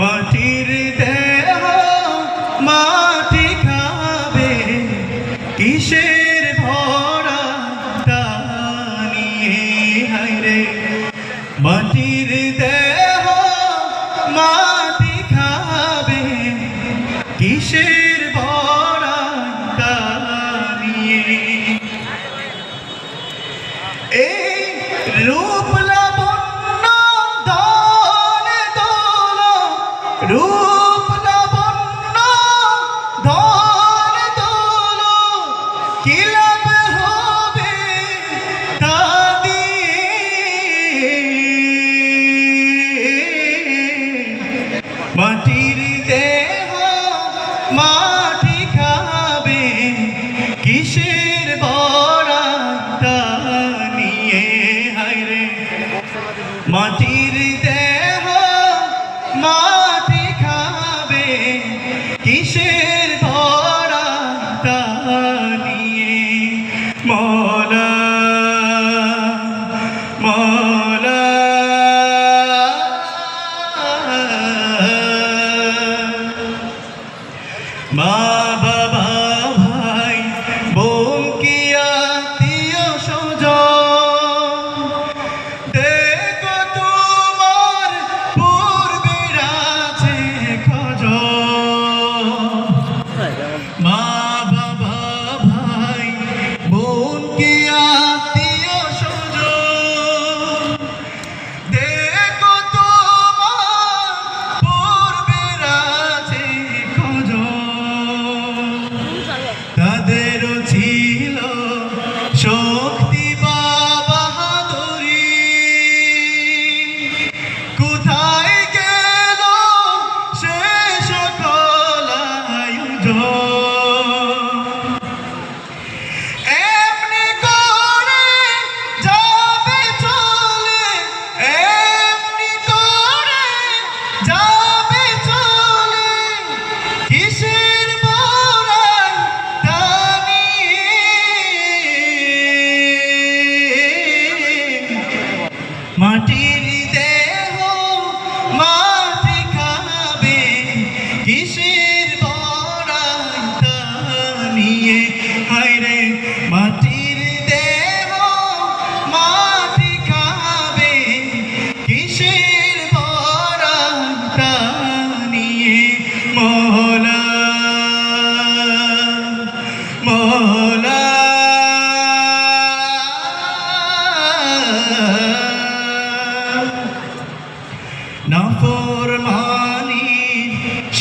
মাটির দেহ মাটি খাবে, কিসের ভরা টানিয়ে হাইরে মাটির দেহ মাটি খাবে, কিসের ভরা টানিয়ে এই রূপ মাটির দেহ মাটি খাবে কিসের ভরা তা নিয়ে? adore.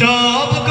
সব